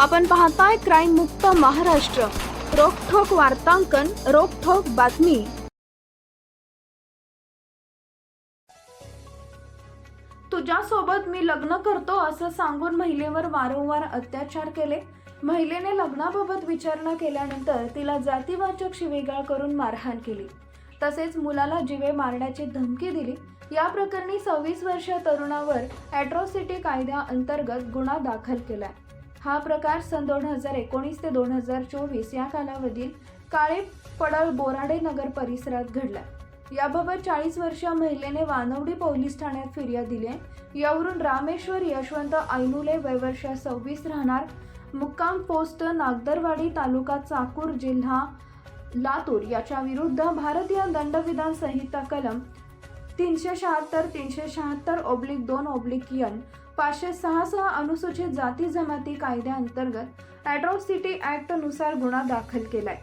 आपण पाहताय क्राईम मुक्त महाराष्ट्र. रोखोक वार्तांकन रोखोक बातमी. तुझ्यासोबत मी लग्न करतो असं सांगून महिलेवर वारंवार अत्याचार केले. महिलेने लग्नाबाबत विचारणा केल्यानंतर तिला जातीवाचक शिवेगाळ करून मारहाण केली. तसेच मुलाला जिवे मारण्याची धमकी दिली. या प्रकरणी सव्वीस वर्षीय तरुणावर ॲट्रॉसिटी कायद्याअंतर्गत गुन्हा दाखल केलाय. हा प्रकार सन दोन हजार एकोणीस ते दोन हजार चोवीस या कालावधीत काळे पडळ बोराडे नगर परिसरात घडला. याबाबत चाळीस वर्षीय महिलेने वानवडी पोलीस ठाण्यात फिर्याद दिली. आहे यावरून रामेश्वर यशवंत ऐनुले वयवर्ष सव्वीस राहणार. मुक्काम पोस्ट नागदरवाडी तालुका चाकूर जिल्हा लातूर याच्या विरुद्ध भारतीय दंडविधान संहिता कलम तीनशे शहात्तर तीनशे शहात्तर ओब्लिक दोन ओब्लिक यन पाचशे सहा सहा अनुसूचित जाती जमाती कायद्याअंतर्गत ॲट्रॉसिटी ॲक्टनुसार गुन्हा दाखल केलाय.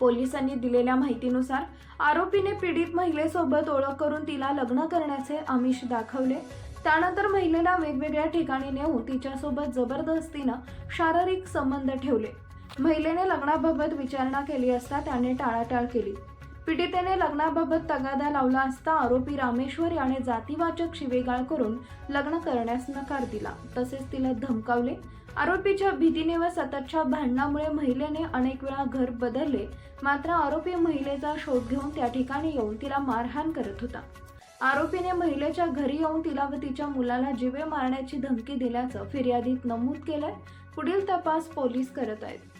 पोलिसांनी दिलेल्या माहितीनुसार आरोपीने पीडित महिलेसोबत ओळख करून तिला लग्न करण्याचे आमिष दाखवले. त्यानंतर महिलेला वेगवेगळ्या ठिकाणी नेऊन तिच्यासोबत जबरदस्तीनं शारीरिक संबंध ठेवले. महिलेने लग्नाबाबत विचारणा केली असता त्याने टाळाटाळ केली. पीडितेने लग्नाबाबत तगादा लावला असता आरोपी रामेश्वर याने जातीवाचक शिवेगाळ करून लग्न करण्यास नकार दिला. तसेच तिला धमकावले. आरोपीच्या भीतीने व सततच्या भांडणामुळे महिलेने अनेक वेळा घर बदलले. मात्र आरोपी महिलेचा शोध घेऊन त्या ठिकाणी येऊन तिला मारहाण करत होता. आरोपीने महिलेच्या घरी येऊन तिला व तिच्या मुलाला जिवे मारण्याची धमकी दिल्याचं फिर्यादीत नमूद केलंय. पुढील तपास पोलीस करत आहेत.